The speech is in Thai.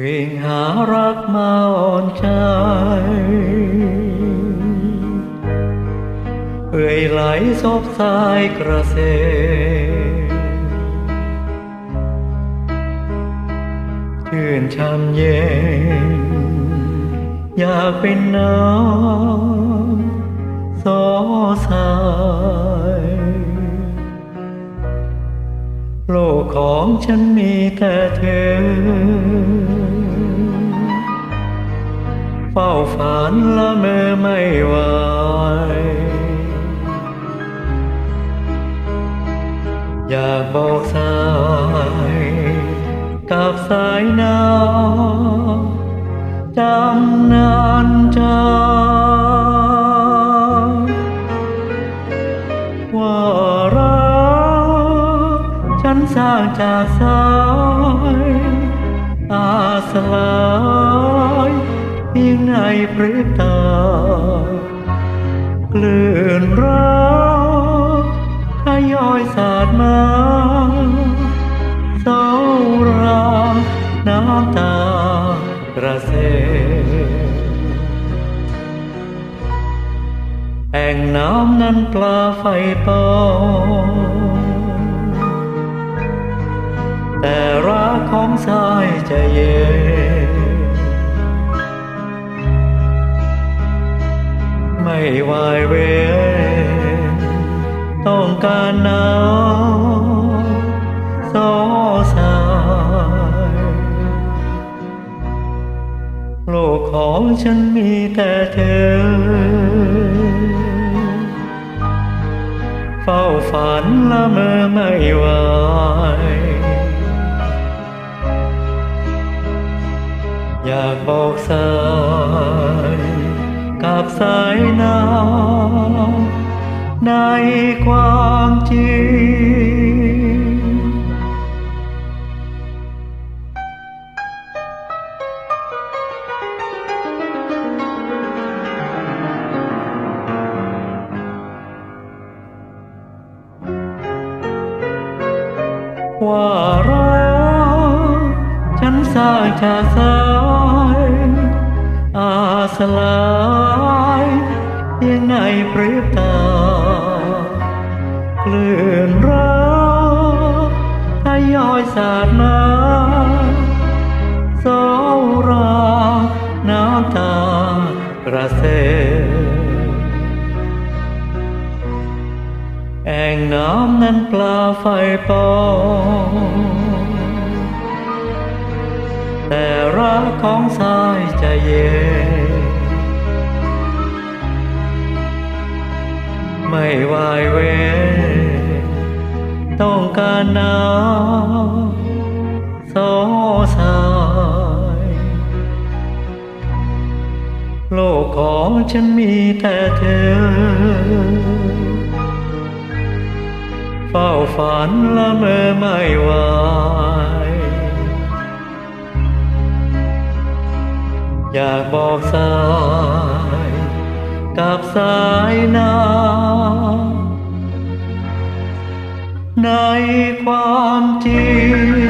รักมาอ่อนใจเอื่อยไหลซบสายกระเซชื่นช่ำเย็น อยากเป็นน้ำสอสายโลกของฉันมีแต่เธอ ฝ้าฝันละเมอไม่ไหวอยากบอกสายกับสายน้ำจำนานจาว่ารักฉันสร้างจากสายอาสลาย พียงในพริบตาเกลื่นรักทยอยสาดมาเศร้าราน้ำตากระเซ็นแอ่งน้ำนั้นปลาไฟปอง วายเวนต้องการหน้ำสอสายโลกของฉันมีแต่เธอ เฝ้าฝันละเมอไม่ไหวอยากบอกสาย กับสายน้ำในความจริงว่ารักฉันสร้างชาสาย อาสลายเพียงในพริบตาคลื่นรักทยอยสาดมาโซราน้ำตากระเซ็นแอ่งน้ำนั้นปลาไฟปอง แต่รักของสายใจเย็นไม่วายเวนต้องการหน้ำสอสายโลกของฉันมีแต่เธอ เฝ้าฝันละเมอไม่ไห อยากบอกสาย กับสายน้ำในความจริง